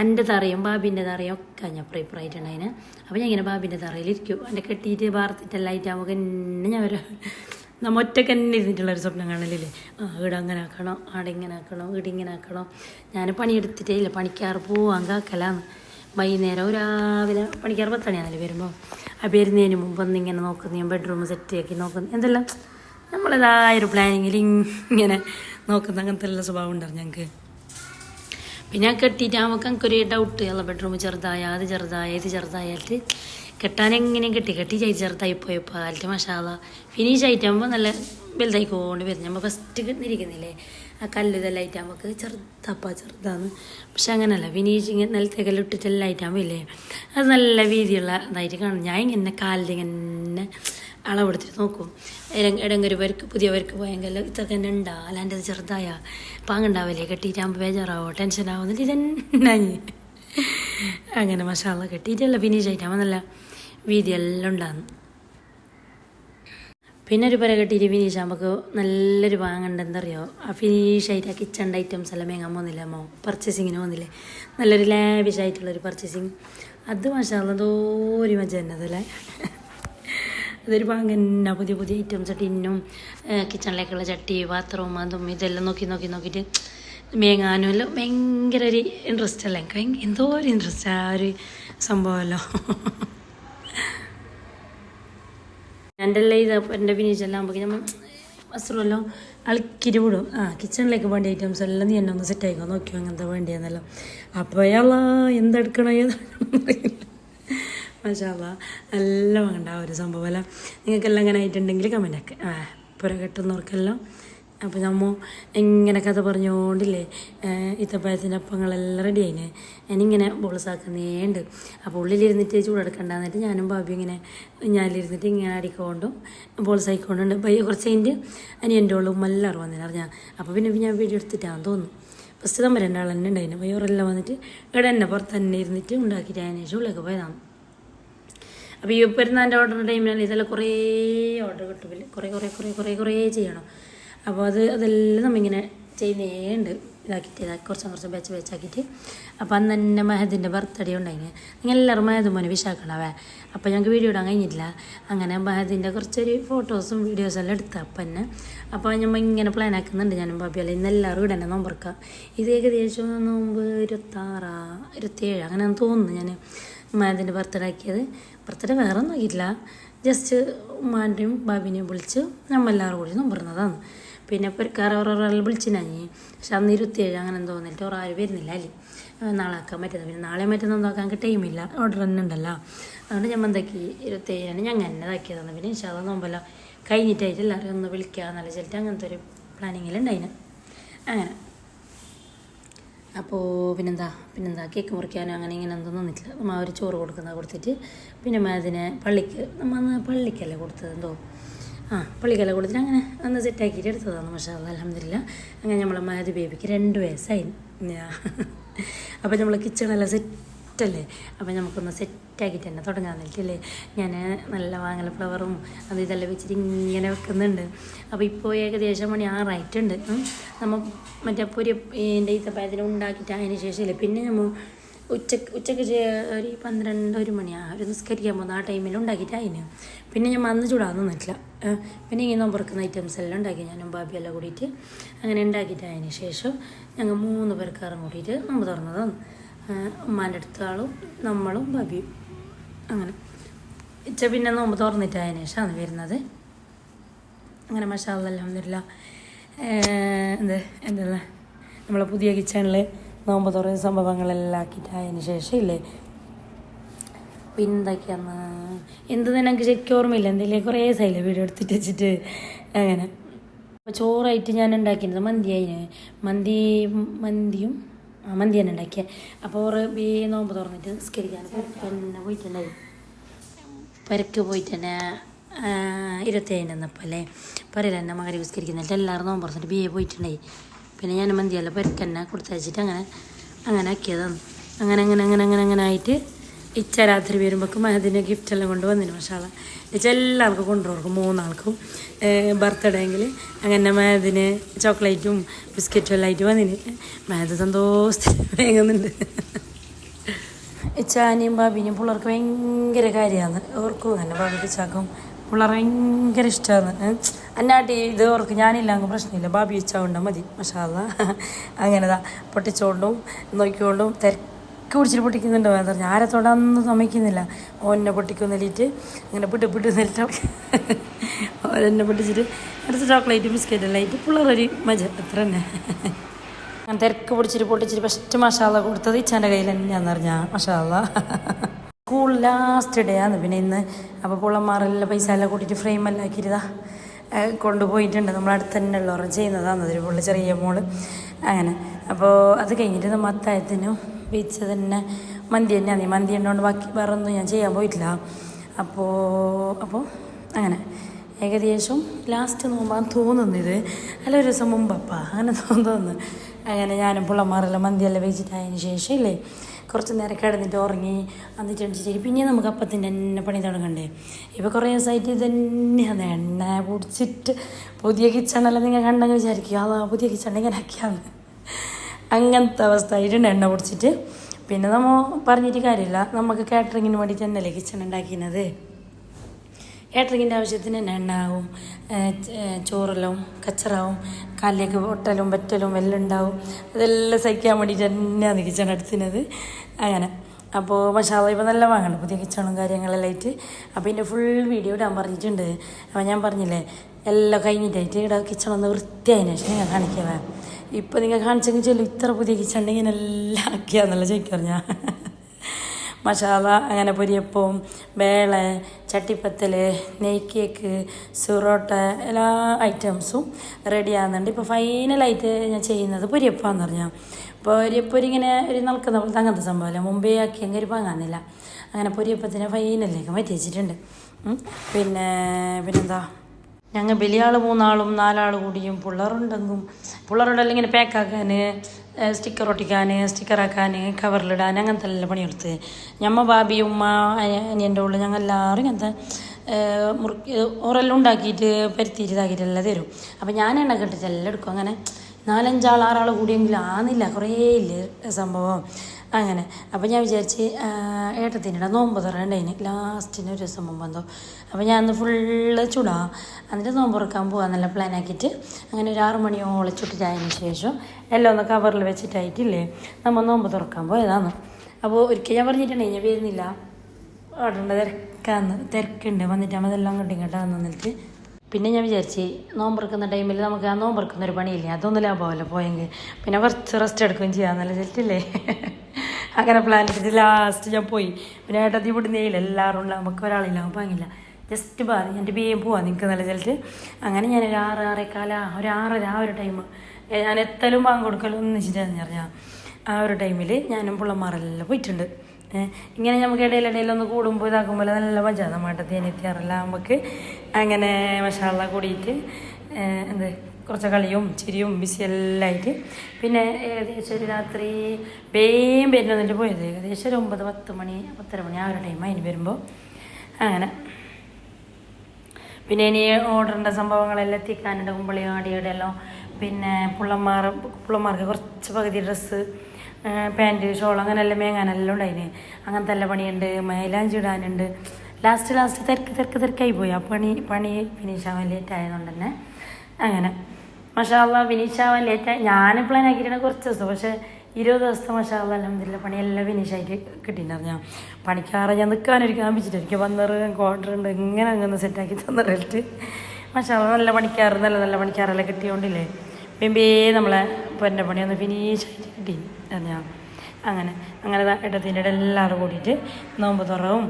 എന്റെ തറയും ബാബിന്റെ തറയും ഒക്കെ ഞാൻ പ്രൈ പ്രൈറ്റുണ്ടായിന് അപ്പോൾ ഞാൻ ഇങ്ങനെ ബാബിന്റെ തറയിലിരിക്കും എന്റെ കെട്ടിയിട്ട് വാർത്തിട്ടെല്ലാം ആയിട്ട് നമുക്ക് എന്നെ ഞാൻ ഒരു നമ്മ ഒറ്റയ്ക്ക് തന്നെ ഇരുന്നിട്ടുള്ള ഒരു സ്വപ്നം കാണലില്ലേ? ആ ഇവിടെ അങ്ങനെ ആക്കണം ആടെ ഇങ്ങനെ ആക്കണം ഇവിടെ ഇങ്ങനെ ആക്കണം. ഞാൻ പണിയെടുത്തിട്ടേ ഇല്ല. പണിക്കാറ് പോവാൻ കാക്കലാന്ന് വൈകുന്നേരം രാവിലെ പണിക്കാറ് പത്തണിയാണല്ലേ വരുമ്പോൾ ആ വരുന്നതിന് മുമ്പ് ഒന്ന് ഇങ്ങനെ നോക്കുന്നു. ഞാൻ ബെഡ്റൂം സെറ്റ് ആക്കി നോക്കുന്നു. എന്തെല്ലാം? നമ്മളേതായ ഒരു പ്ലാനിങ്ങിൽ ഇങ്ങനെ നോക്കുന്ന അങ്ങനത്തെ എല്ലാ സ്വഭാവം ഉണ്ടാവും ഞങ്ങൾക്ക് പിന്നെ കെട്ടിയിട്ട് നമുക്ക് എനിക്കൊരു ഡൗട്ട് അല്ല ബെഡ്റൂം ചെറുതായ അത് ചെറുതായ ഇത് ചെറുതായിട്ട് കെട്ടാൻ എങ്ങനെ കെട്ടി? കെട്ടി ചെയ്ത് ചെറുതായി പോയപ്പോൾ അതിന്റെ മഷാല ഫിനിഷ് ആയിട്ടാകുമ്പോൾ നല്ല വലുതായിക്കൊണ്ട് വരുന്നത് നമ്മൾ ഫസ്റ്റ് കിട്ടുന്നിരിക്കുന്നില്ലേ ആ കല്ല് ഇതെല്ലാം ആയിട്ട് നമുക്ക് ചെറുതാപ്പാ ചെറുതാന്ന്. പക്ഷെ അങ്ങനെയല്ല ഫിനിഷ് ഇങ്ങനെ നല്ല തികലിട്ടിട്ടെല്ലാം ആയിട്ടാകുമ്പോൾ ഇല്ലേ? അത് നല്ല വീതിയുള്ള ഇതായിട്ട് കാണും. ഞാൻ ഇങ്ങനെ കാലിൽ ഇങ്ങനെ അളവെടുത്തിട്ട് നോക്കും. ഇടങ്ങൊരു പേർക്ക് പുതിയ പേർക്ക് പോയെങ്കിൽ ഇത്രക്ക് തന്നെ ഉണ്ടാവും അല്ലാണ്ട് അത് ചെറുതായ. പാങ്ങുണ്ടാവില്ലേ കെട്ടിയിട്ടാകുമ്പോൾ ബേജാറാവോ? ടെൻഷൻ എന്നിട്ട് ഇതന്നെ. അങ്ങനെ മസാല കെട്ടിയിട്ടല്ല. ഫിനിഷ് ആയിട്ടാകുമ്പോൾ നല്ല വീതിയെല്ലാം ഉണ്ടാകുന്നു. പിന്നെ ഒരു പുര കെട്ടിയിട്ട് ഫിനിഷ് നമുക്ക് നല്ലൊരു വാങ്ങണ്ട എന്തറിയോ ആ ഫിനിഷ് ആയിട്ട് ആ കിച്ചണിന്റെ ഐറ്റംസ് എല്ലാം മേങ്ങാൻ പോകുന്നില്ല അമ്മോ? പർച്ചേസിങ്ങിന് പോകുന്നില്ലേ? നല്ലൊരു ലാവിഷ് ആയിട്ടുള്ളൊരു പർച്ചേസിങ് അത് എന്തോ ഒരു മജ തന്നെ അതല്ലേ? അതൊരു വാങ്ങ പുതിയ പുതിയ ഐറ്റംസ് ടിന്നും കിച്ചണിലേക്കുള്ള ചട്ടി പാത്രവും അതും ഇതെല്ലാം നോക്കി നോക്കി നോക്കിയിട്ട് മേങ്ങാനും എല്ലാം ഭയങ്കര ഒരു ഇൻട്രസ്റ്റ് അല്ലേ? എനിക്ക് എന്തോ ഒരു ഇൻട്രസ്റ്റ് ആ ഒരു സംഭവമല്ലോ. എന്റെ എല്ലാം ഇത് എന്റെ ഫിനിഷ് എല്ലാം ആകുമ്പോൾ നമ്മൾ വസ്ത്രമെല്ലാം അളക്കിരി വിടും. ആ കിച്ചണിലേക്ക് വേണ്ട ഐറ്റംസ് എല്ലാം നീ എന്നെ ഒന്ന് സെറ്റ് ആയിക്കോ. നോക്കിയോ അങ്ങനത്തെ വേണ്ടിയെന്നല്ലോ. അപ്പോൾ അയാളാ എന്തെടുക്കണോ ഏതെടുക്കണം മഷാല്ല എല്ലാം വേണ്ട ആ ഒരു സംഭവം അല്ല? നിങ്ങൾക്കെല്ലാം അങ്ങനെ ആയിട്ടുണ്ടെങ്കിൽ കമന്റ് ആ പുര കെട്ടുന്നവർക്കെല്ലാം അപ്പോൾ നമ്മ എങ്ങനെ കഥ പറഞ്ഞുകൊണ്ടില്ലേ ഇത്തപ്പഴത്തിന്റെ അപ്പങ്ങളെല്ലാം റെഡി ആയിന്. ഞാനിങ്ങനെ ബോൾസാക്കുന്നേണ്ട്. അപ്പോൾ ഉള്ളിലിരുന്നിട്ട് ചൂടെടുക്കണ്ടെന്നിട്ട് ഞാനും ബാബി ഇങ്ങനെ ഞാനിരുന്നിട്ട് ഇങ്ങനെ അടിക്കൊണ്ടും ബോൾസായിക്കൊണ്ടുണ്ട്. കുറച്ച് കഴിഞ്ഞിട്ട് അനിയന്റെ ഉള്ളും എല്ലാവരും വന്നില്ല അറിഞ്ഞാൽ അപ്പോൾ പിന്നെ ഞാൻ വീഡിയോ എടുത്തിട്ടാന്ന് തോന്നുന്നു. ഫസ്റ്റ് നമ്മൾ രണ്ടാൾ തന്നെ ഉണ്ടായിരുന്നു പയ്യോരെല്ലാം വന്നിട്ട് ഇവിടെ തന്നെ പുറത്ത് തന്നെ ഇരുന്നിട്ട് ഉണ്ടാക്കിയിട്ട് അതിന് ശേഷം ഉള്ളിലേക്ക് പോയതാണ്. അപ്പോൾ ഈ പെരുന്നാന്റെ ഓർഡറിന്റെ ടൈമിലാണ് ഇതെല്ലാം കുറേ ഓർഡർ കിട്ടും. കുറേ കുറേ കുറേ കുറേ കുറേ ചെയ്യണം. അപ്പോൾ അത് അതെല്ലാം നമ്മിങ്ങനെ ചെയ്യുന്നേണ്ട്. ഇതാക്കിയിട്ട് ഇതാക്കി കുറച്ചും കുറച്ച് വെച്ച് വെച്ചാക്കിയിട്ട് അപ്പോൾ അന്ന് തന്നെ മഹദിന്റെ ബർത്ത്ഡേ ഉണ്ടായിന്. നിങ്ങൾ എല്ലാവരും മഹദ് മോനെ വിശാക്കണവേ അപ്പോൾ ഞങ്ങൾക്ക് വീഡിയോ ഇടാൻ കഴിഞ്ഞിട്ടില്ല. അങ്ങനെ മഹദിന്റെ കുറച്ചൊരു ഫോട്ടോസും വീഡിയോസും എല്ലാം എടുത്ത അപ്പം തന്നെ. അപ്പോൾ ഞമ്മ ഇങ്ങനെ പ്ലാൻ ആക്കുന്നുണ്ട് ഞാനും ബാബിയല്ല ഇന്ന് എല്ലാവരും ഇടേണ്ട നോമ്പറക്കാം ഇത് ഏകദേശം നോമ്പ് ഇരുപത്താറാ ഇരുപത്തേഴ് അങ്ങനെ തോന്നുന്നു ഞാൻ ഉമ്മാതിന്റെ ബർത്ത്ഡേ ആക്കിയത് ബർത്ത്ഡേ വേറെ ഒന്നും ആക്കിയിട്ടില്ല. ജസ്റ്റ് ഉമ്മാന്റെയും ബാബിനെയും വിളിച്ച് നമ്മളെല്ലാവരും കൂടി നോമ്പറുന്നതാണ് പിന്നെ പെരുക്കാറ് ഒരാൾ വിളിച്ചിനാഞ്ഞി പക്ഷെ അന്ന് ഇരുപത്തിയേഴ് അങ്ങനെ തോന്നിയിട്ട് ഒരാൾ വരുന്നില്ല അല്ലേ? നാളെ ആക്കാൻ പറ്റുന്നത് പിന്നെ നാളെ മറ്റൊന്നും നോക്കാൻ ടൈം ടൈമില്ല ഓർഡർ തന്നെ ഉണ്ടല്ലോ. അതുകൊണ്ട് ഞാൻ എന്താക്കി ഇരുപത്തേഴാണ് ഞാൻ തന്നെ ഇതാക്കിയതാണ്. പിന്നെ ഇൻഷാല്ല നോമ്പല്ല കഴിഞ്ഞിട്ടായിട്ട് എല്ലാവരും ഒന്ന് വിളിക്കുക ചെല്ലിട്ട് അങ്ങനത്തെ ഒരു പ്ലാനിങ്ങിലുണ്ടായിന് അങ്ങനെ. അപ്പോൾ പിന്നെന്താ? പിന്നെന്താ? കേക്ക് മുറിക്കാനോ അങ്ങനെ ഇങ്ങനെ ഒന്നും നിന്നിട്ടില്ല. നമ്മൾ അവർ ചോറ് കൊടുക്കുന്നത് കൊടുത്തിട്ട്. പിന്നെ അതിനെ പള്ളിക്ക് നമ്മൾ പള്ളിക്കല്ലേ കൊടുത്തത് എന്തോ? ആ പുള്ളിക്കല കൊടുത്തിട്ട് അങ്ങനെ അന്ന് സെറ്റാക്കിയിട്ട് എടുത്തതാണ് പക്ഷേ അത് അലഹമില്ല അങ്ങനെ നമ്മളെ മാതി ബേബിക്ക് രണ്ട് വയസ്സായി. അപ്പോൾ നമ്മൾ കിച്ചണെല്ലാം സെറ്റല്ലേ അപ്പോൾ നമുക്കൊന്ന് സെറ്റാക്കിയിട്ട് തന്നെ തുടങ്ങാൻ നിൽക്കില്ലേ ഞാൻ നല്ല വാങ്ങല ഫ്ലവറും അത് ഇതെല്ലാം വെച്ചിട്ട് ഇങ്ങനെ വെക്കുന്നുണ്ട്. അപ്പോൾ ഇപ്പോൾ ഏകദേശം മണി ആറായിട്ടുണ്ട്. നമ്മൾ മറ്റേ പൊരി എന്റെ ഈത്തപ്പഴത്തിന് ഉണ്ടാക്കിയിട്ട് അതിന് ശേഷമില്ലേ പിന്നെ നമ്മൾ ഉച്ചയ്ക്ക് ഉച്ചയ്ക്ക് ഒരു പന്ത്രണ്ട് ഒരു മണിയാണ് ഒരു നിസ്കരിക്കാൻ പോകുന്ന ആ ടൈമിൽ ഉണ്ടാക്കിയിട്ട് അതിന് പിന്നെ ഞാൻ മന്ന് ചൂടാൻ നിന്നിട്ടില്ല. പിന്നെ ഇങ്ങനെ നോമ്പറക്കുന്ന ഐറ്റംസ് എല്ലാം ഉണ്ടാക്കി ഞാനും ബാബിയെല്ലാം കൂടിയിട്ട് അങ്ങനെ ഉണ്ടാക്കിയിട്ട് അതിന് ശേഷം ഞങ്ങൾ മൂന്ന് പേർക്കാറും കൂടിയിട്ട് നോമ്പ് തുറന്നതാണ് ഉമ്മാന്റെ അടുത്ത ആളും നമ്മളും ബാബിയും. അങ്ങനെ. ഇച്ച പിന്നെ നോമ്പ് തുറന്നിട്ട് അതിന് ശേഷമാണ് വരുന്നത്. അങ്ങനെ മഷാല്ല അലഹമില്ല എന്താ എന്താ നമ്മളെ പുതിയ കിച്ചണിൽ നോമ്പ് തുറയും സംഭവങ്ങളെല്ലാം ആക്കിയിട്ടായതിനു ശേഷം ഇല്ലേ പിന്തൊക്കെയാന്ന് എന്ത് തന്നെ എനിക്ക് ശരിക്കും ഓർമ്മയില്ല. എന്തെങ്കിലും കുറേ സൈല വീഡിയോ എടുത്തിട്ട് വെച്ചിട്ട് അങ്ങനെ. അപ്പോൾ ചോറായിട്ട് ഞാൻ ഉണ്ടാക്കിയിരുന്നത് മന്തി അതിന് മന്തി മന്തിയും ആ മന്തി തന്നെ ഉണ്ടാക്കിയത് അപ്പോൾ ബി നോമ്പ് തുറന്നിട്ട് നിസ്കരിക്കാൻ പിന്നെ പോയിട്ടുണ്ടായി. പരക്ക് പോയിട്ട് തന്നെ ഇരുപത്തേഴിനെന്നപ്പോൾ അല്ലേ? പറയില്ല എന്റെ മകരി വിസ്കരിക്കുന്നില്ല എല്ലാവരും നോമ്പ് തുറന്നിട്ട് ബി എ പോയിട്ടുണ്ടായി. പിന്നെ ഞാൻ മന്തിയല്ല പരിക്കന്നെ കൊടുത്തയച്ചിട്ട് അങ്ങനെ അങ്ങനെ ആക്കിയതാണ്. അങ്ങനെ അങ്ങനെ അങ്ങനെ അങ്ങനെ അങ്ങനെ ആയിട്ട് ഇച്ച രാത്രി വരുമ്പോഴേക്കും ഗിഫ്റ്റ് എല്ലാം കൊണ്ട് വന്നിന് മഷാള ഇച്ച എല്ലാവർക്കും കൊണ്ടുപോകും മൂന്നാൾക്കും. ബർത്ത്ഡേ എങ്കിൽ അങ്ങനെ മേതിന് ചോക്ലേറ്റും ബിസ്ക്കറ്റും എല്ലാം ആയിട്ട് വന്നിന്. മേത് സന്തോഷത്തിൽ വേങ്ങുന്നുണ്ട്. ഇച്ചാനിയും ബാബിനും പിള്ളേർക്ക് ഭയങ്കര കാര്യമാണ്. ഓർക്കും തന്നെ ബാബിക്ക് ചാക്കും പിള്ളേർ ഭയങ്കര ഇഷ്ടമാണ് അന്നാട്ടി ഇത് ഓർക്ക് ഞാനില്ല അങ്ങ് പ്രശ്നമില്ല. ബാബി വെച്ചാൽ മതി. മഷാല്ല അങ്ങനെതാ. പൊട്ടിച്ചോണ്ടും നോക്കിക്കൊണ്ടും തിരക്ക് പിടിച്ചിട്ട് പൊട്ടിക്കുന്നുണ്ട് എന്ന് പറഞ്ഞു. ആരെ തൊടാനൊന്നും സമ്മതിക്കുന്നില്ല. ഓന്നെ പൊട്ടിക്കുന്നില്ലിട്ട് അങ്ങനെ പിട്ട് പിട്ട് നെല്ലിട്ട് ഓരെന്നെ പൊട്ടിച്ചിട്ട് അടുത്ത ചോക്ലേറ്റ് ബിസ്ക്കറ്റ് എല്ലാം ആയിട്ട് പിള്ളേരൊരു മജ. അത്ര തന്നെ. ഞാൻ തിരക്ക് പിടിച്ചിട്ട് പൊട്ടിച്ചിട്ട് ഫസ്റ്റ് മഷാല കൊടുത്തത് ഇച്ചാന്റെ കയ്യിൽ തന്നെയാന്ന് പറഞ്ഞാൽ മഷാല സ്കൂൾ ലാസ്റ്റ് ഡേ ആണ്. പിന്നെ ഇന്ന് അപ്പോൾ പുള്ളന്മാരെല്ലാം പൈസ എല്ലാം കൂട്ടിയിട്ട് ഫ്രെയിം എല്ലാം ആക്കിയിരുതാ കൊണ്ടുപോയിട്ടുണ്ട്. നമ്മൾ അടുത്ത് തന്നെ ഉള്ളവരും ചെയ്യുന്നതാണ് അതൊരു പുള്ളി ചെറിയ മോൾ. അങ്ങനെ. അപ്പോൾ അത് കഴിഞ്ഞിട്ട് നമ്മൾ അത്തായത്തിനും ബീച്ച് തന്നെ മന്തി തന്നെയാണ്. മന്തി ഉണ്ടോണ്ട് ബാക്കി വേറെ ഒന്നും ഞാൻ ചെയ്യാൻ പോയിട്ടില്ല. അപ്പോൾ അപ്പോൾ അങ്ങനെ. ഏകദേശം ലാസ്റ്റ് നോമ്പാൻ തോന്നുന്നു ഇത്. അല്ല ഒരു ദിവസം മുമ്പപ്പാ അങ്ങനെ തോന്നുന്നു. അങ്ങനെ ഞാനും പിള്ളമാരെല്ലാം മന്തിയെല്ലാം വെച്ചിട്ടായതിന് ശേഷം ഇല്ലേ? കുറച്ച് നേരം കിടന്നിട്ട് ഉറങ്ങി എന്നിട്ട് എണിച്ചിട്ട് പിന്നെ നമുക്ക് അപ്പത്തിന്റെ തന്നെ പണി തുടങ്ങണ്ടേ. ഇപ്പോൾ കുറേ ദിവസമായിട്ട് ഇത് തന്നെയാണ് എണ്ണ പൊടിച്ചിട്ട് പുതിയ കിച്ചണെല്ലാം നിങ്ങൾ കണ്ടെങ്കിൽ വിചാരിക്കുക അതാ പുതിയ കിച്ചൺ ഇങ്ങനെ ആക്കിയാന്ന് അങ്ങനത്തെ അവസ്ഥ ആയിട്ടുണ്ട് എണ്ണ പൊടിച്ചിട്ട് പിന്നെ നമ്മൾ പറഞ്ഞിട്ട് കാര്യമില്ല. നമുക്ക് കാറ്ററിങ്ങിന് വേണ്ടിയിട്ട് തന്നെയല്ലേ കിച്ചൺ ഉണ്ടാക്കുന്നത് കാറ്ററിങ്ങിന്റെ ആവശ്യത്തിന് തന്നെ എണ്ണാവും ചോറെല്ലാം കച്ചറാവും കാലിലേക്ക് പൊട്ടലും പറ്റലും എല്ലാം ഉണ്ടാവും. അതെല്ലാം സഹിക്കാൻ വേണ്ടിയിട്ട് തന്നെയാണ് കിച്ചൺ എടുത്തിനത് അങ്ങനെ. അപ്പോൾ മഷാല ഇപ്പോൾ നല്ല വാങ്ങണം. പുതിയ കിച്ചണും കാര്യങ്ങളെല്ലാം ആയിട്ട്. അപ്പോൾ ഇതിന്റെ ഫുൾ വീഡിയോ ഇടാൻ പറഞ്ഞിട്ടുണ്ട്. അപ്പോൾ ഞാൻ പറഞ്ഞില്ലേ എല്ലാം കഴിഞ്ഞിട്ടായിട്ട് ഇവിടെ കിച്ചണൊന്ന് വൃത്തിയായതിനു ശേഷം ഞാൻ കാണിക്കാം. ഇപ്പോൾ നിങ്ങൾ കാണിച്ചെങ്കിൽ ചെല്ലും ഇത്ര പുതിയ കിച്ചൺ ഉണ്ടെങ്കിൽ എല്ലാം ആക്കിയാന്നല്ല ചോദിക്കാറ് ഞാൻ. മസാല അങ്ങനെ പൊരിയപ്പവും വേള ചട്ടിപ്പത്തൽ നെയ് കേക്ക് സുറോട്ട എല്ലാ ഐറ്റംസും റെഡി ആകുന്നുണ്ട് ഇപ്പോൾ ഫൈനലായിട്ട് ഞാൻ ചെയ്യുന്നത് പൊരിയപ്പാന്ന് പറഞ്ഞാൽ പൊരിയപ്പൊരി ഇങ്ങനെ ഒരു നൽകുന്ന പോലത്തെ അങ്ങനത്തെ സംഭവമല്ല. മുമ്പേ ആക്കിയെങ്കിൽ ഒരു വാങ്ങാനില്ല അങ്ങനെ പൊരിയപ്പത്തിനെ ഫൈനലിലേക്ക് മാറ്റി വെച്ചിട്ടുണ്ട്. പിന്നെ പിന്നെന്താ? ഞങ്ങൾ വലിയാൾ മൂന്നാളും നാലാൾ കൂടിയും പിള്ളേരുണ്ടെങ്കും പിള്ളേരുണ്ടല്ലോ ഇങ്ങനെ പാക്കാക്കാൻ സ്റ്റിക്കർ ഒട്ടിക്കാൻ സ്റ്റിക്കറാക്കാൻ കവറിലിടാൻ അങ്ങനത്തെ എല്ലാം പണിയെടുത്ത്. ഞമ്മ ബാബി ഉമ്മ അനിയന്റെ ഉള്ളിൽ ഞങ്ങൾ എല്ലാവരും ഇങ്ങനത്തെ മുറുക്കി ഓറെല്ലാം ഉണ്ടാക്കിയിട്ട് പരുത്തിയിട്ട് ഇതാക്കിയിട്ട് തരും. അപ്പം ഞാൻ എണ്ണ കെട്ടിട്ട് എല്ലാം എടുക്കും. അങ്ങനെ നാലഞ്ചാൾ ആറാൾ കൂടിയെങ്കിലും ആന്നില്ല കുറേ ഇല്ലേ സംഭവം. അങ്ങനെ. അപ്പം ഞാൻ വിചാരിച്ച് ഏട്ടത്തിനിട നോമ്പ് തുറണ്ടതിന് ലാസ്റ്റിന് ഒരു ദിവസം മുമ്പ് എന്തോ. അപ്പോൾ ഞാൻ അന്ന് ഫുള്ള് ചുടാ. എന്നിട്ട് നോമ്പ് തുറക്കാൻ പോകാമെന്നുള്ള പ്ലാൻ ആക്കിയിട്ട് അങ്ങനെ ഒരു ആറ് മണിയോളം ചുട്ടിട്ടായതിന് ശേഷം എല്ലാം ഒന്ന് കവറിൽ വെച്ചിട്ടായിട്ടില്ലേ നമ്മൾ നോമ്പ് തുറക്കാൻ പോയതാണ് അപ്പോൾ ഒരിക്കൽ ഞാൻ പറഞ്ഞിട്ടുണ്ടെങ്കിൽ ഞാൻ വരുന്നില്ല. ഓടേണ്ട തിരക്കാന്ന് തിരക്കുണ്ട്. വന്നിട്ട് അതെല്ലാം കണ്ടി കേട്ടാന്ന് നിന്നിട്ട് പിന്നെ ഞാൻ വിചാരിച്ച് നോമ്പറക്കുന്ന ടൈമിൽ നമുക്ക് ആ നോമ്പറക്കുന്ന ഒരു പണിയില്ല? അതൊന്നും ലാഭമല്ലോ പോയെങ്കിൽ. പിന്നെ കുറച്ച് റെസ്റ്റ് എടുക്കുകയും ചെയ്യാമെന്നല്ല ചെല്ലില്ലേ അങ്ങനെ പ്ലാൻ ചെയ്ത് ലാസ്റ്റ് ഞാൻ പോയി. പിന്നെ ഏട്ടത്തി പൊടുന്നേയില്ല എല്ലാവരും ഉള്ള നമുക്ക് ഒരാളില്ല വാങ്ങില്ല. ജസ്റ്റ് പാ എന്റെ ബിയും പോവാം നിങ്ങൾക്ക് നല്ല ചിലട്ട് അങ്ങനെ ഞാൻ ഒരു ആറ് ആറേക്കാല ഒരു ആറര ആ ഒരു ടൈം ഞാൻ എത്തലും പാങ്ങ് കൊടുക്കലും ഒന്നിച്ചിട്ടാന്ന് പറഞ്ഞാൽ ആ ഒരു ടൈമിൽ ഞാനും പിള്ളമാരെല്ലാം പോയിട്ടുണ്ട്. ഇങ്ങനെ നമുക്ക് ഇടയിൽ ഇടയിൽ ഒന്ന് കൂടുമ്പോൾ ഇതാക്കുമ്പോൾ നല്ല മജാ. നമ്മട്ടത്തി അനിയത്തിയാറെല്ലാം നമുക്ക് അങ്ങനെ മഷാള കൂടിയിട്ട് എന്ത് കുറച്ച് കളിയും ചിരിയും ബിസി എല്ലാം ആയിട്ട്. പിന്നെ ഏകദേശം ഒരു രാത്രി വേഗം പെരുന്നിട്ട് പോയത്. ഏകദേശം ഒരു ഒമ്പത് പത്ത് മണി പത്തര മണി ആ ഒരു ടൈം അതിന് വരുമ്പോൾ അങ്ങനെ. പിന്നെ ഇനി ഓർഡറിന്റെ സംഭവങ്ങളെല്ലാം എത്തിക്കാനുണ്ട്. കുമ്പളി ആടിയുടെ എല്ലാം പിന്നെ പുള്ളന്മാർ പുള്ളന്മാർക്ക് കുറച്ച് പകുതി ഡ്രസ്സ് പാന്റ് ഷോൾ അങ്ങനെ എല്ലാം മേങ്ങാനെല്ലാം ഉണ്ടായിന്. അങ്ങനത്തെ എല്ലാം പണിയുണ്ട്. മൈലാഞ്ചി ഇടാനുണ്ട്. ലാസ്റ്റ് ലാസ്റ്റ് തിരക്ക് തിരക്ക് തിരക്കായി പോയി. ആ പണി പണി ഫിനിഷ് ആവാൻ ലേറ്റ് ആയതുകൊണ്ട് തന്നെ അങ്ങനെ. മഷാല്ല ഫിനിഷ് ആവാൻ ലേറ്റ് ഞാൻ പ്ലാൻ ആക്കിയിട്ടാണ് കുറച്ച് ദിവസം. പക്ഷേ ഇരുപത് ദിവസത്തെ മഷാല്ല അലഹമില്ല പണിയെല്ലാം ഫിനിഷ് ആയിട്ട് കിട്ടിയിട്ടുണ്ടായിരുന്നു. ഞാൻ പണിക്കാറെ ഞാൻ നിൽക്കാനൊരിക്കാൻ വെച്ചിട്ട് എനിക്ക് വന്നറ് ക്വാർട്ടർ ഉണ്ട്. ഇങ്ങനെ അങ്ങനെ സെറ്റാക്കി തന്നിട്ട് മഷാള നല്ല പണിക്കാറ് നല്ല നല്ല പണിക്കാറെല്ലാം കിട്ടിയോണ്ടില്ലേ. ബിമ്പേ നമ്മളെ പൊന്നെ പണിയൊന്ന് ഫിനിഷായിട്ട് കിട്ടി. ഞാൻ അങ്ങനെ അങ്ങനെ ഇടത്തിന്റെ ഇടയിൽ എല്ലാവരും കൂടിയിട്ട് നോമ്പ് തുറവും